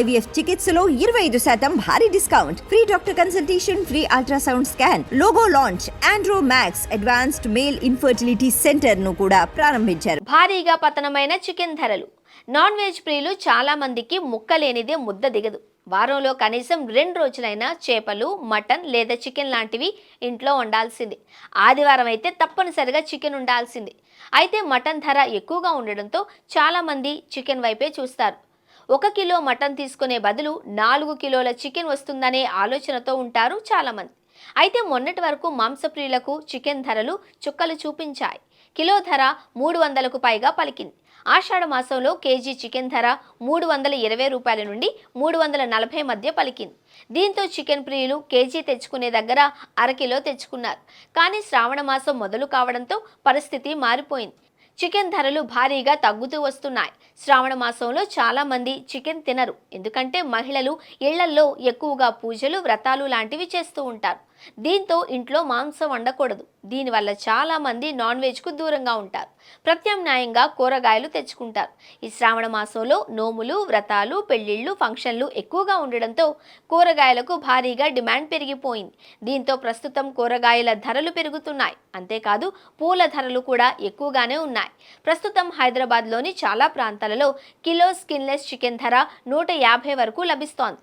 IVF చికిత్సలో ఇరవై ఐదు శాతం భారీ discount. Free doctor consultation free ultrasound scan logo launch Andro Max advanced male infertility సెంటర్ను కూడా ప్రారంభించారు. భారీగా పతనమైన చికెన్ ధరలు. నాన్ వెజ్ ప్రియులు చాలా మందికి ముక్క లేనిదే ముద్ద దిగదు. వారంలో కనీసం రెండు రోజులైనా చేపలు మటన్ లేదా చికెన్ లాంటివి ఇంట్లో ఉండాల్సింది ఆదివారం అయితే తప్పనిసరిగా చికెన్ ఉండాల్సింది. అయితే మటన్ ధర ఎక్కువగా ఉండడంతో చాలామంది చికెన్ వైపే చూస్తారు. ఒక కిలో మటన్ తీసుకునే బదులు నాలుగు కిలోల చికెన్ వస్తుందనే ఆలోచనతో ఉంటారు చాలామంది. అయితే మొన్నటి వరకు మాంసప్రియులకు చికెన్ ధరలు చుక్కలు చూపించాయి. కిలో ధర మూడు వందలకు పైగా పలికింది. ఆషాఢ మాసంలో కేజీ చికెన్ ధర మూడు వందల ఇరవై రూపాయల నుండి మూడు వందల నలభై మధ్య పలికింది. దీంతో చికెన్ ప్రియులు కేజీ తెచ్చుకునే దగ్గర అరకిలో తెచ్చుకున్నారు. కానీ శ్రావణ మాసం మొదలు కావడంతో పరిస్థితి మారిపోయింది. చికెన్ ధరలు భారీగా తగ్గుతూ వస్తున్నాయి. శ్రావణ మాసంలో చాలా మంది చికెన్ తినరు. ఎందుకంటే మహిళలు ఇళ్ళల్లో ఎక్కువగా పూజలు వ్రతాలు లాంటివి చేస్తూ ఉంటారు. దీంతో ఇంట్లో మాంసం వండకూడదు. దీనివల్ల చాలా మంది నాన్ వెజ్కు దూరంగా ఉంటారు. ప్రత్యామ్నాయంగా కూరగాయలు తెచ్చుకుంటారు. ఈ శ్రావణ మాసంలో నోములు వ్రతాలు పెళ్ళిళ్ళు ఫంక్షన్లు ఎక్కువగా ఉండడంతో కూరగాయలకు భారీగా డిమాండ్ పెరిగిపోయింది. దీంతో ప్రస్తుతం కూరగాయల ధరలు పెరుగుతున్నాయి. అంతేకాదు పూల ధరలు కూడా ఎక్కువగానే ఉన్నాయి. ప్రస్తుతం హైదరాబాద్లోని చాలా ప్రాంతాలలో కిలో స్కిన్లెస్ చికెన్ ధర నూట యాభై వరకు లభిస్తోంది.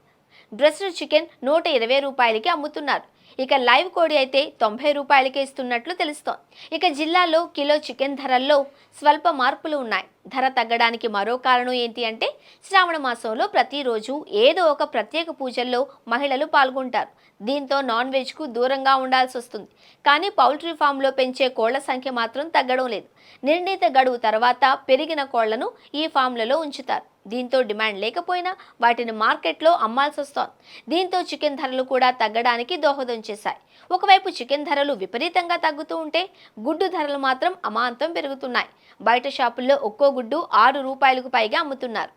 డ్రెస్డ్ చికెన్ నూట ఇరవై రూపాయలకి అమ్ముతున్నారు. ఇక లైవ్ కోడి అయితే తొంభై రూపాయలకే ఇస్తున్నట్లు తెలుస్తోంది. ఇక జిల్లాలో కిలో చికెన్ ధరల్లో స్వల్ప మార్పులు ఉన్నాయి. ధర తగ్గడానికి మరో కారణం ఏంటి అంటే శ్రావణ మాసంలో ప్రతిరోజు ఏదో ఒక ప్రత్యేక పూజల్లో మహిళలు పాల్గొంటారు. దీంతో నాన్ వెజ్కు దూరంగా ఉండాల్సి వస్తుంది. కానీ పౌల్ట్రీ ఫామ్లో పెంచే కోళ్ళ సంఖ్య మాత్రం తగ్గడం లేదు. నిర్ణీత గడువు తర్వాత పెరిగిన కోళ్ళను ఈ ఫామ్లలో ఉంచుతారు. దీంతో డిమాండ్ లేకపోయినా వాటిని మార్కెట్లో అమ్మాల్సి వస్తోంది. దీంతో చికెన్ ధరలు కూడా తగ్గడానికి దోహదం చేశాయి. ఒకవైపు చికెన్ ధరలు విపరీతంగా తగ్గుతూ ఉంటే గుడ్డు ధరలు మాత్రం అమాంతం పెరుగుతున్నాయి. బయట షాపుల్లో ఒక్కో గుడ్డు ఆరు రూపాయలకు పైగా అమ్ముతున్నారు.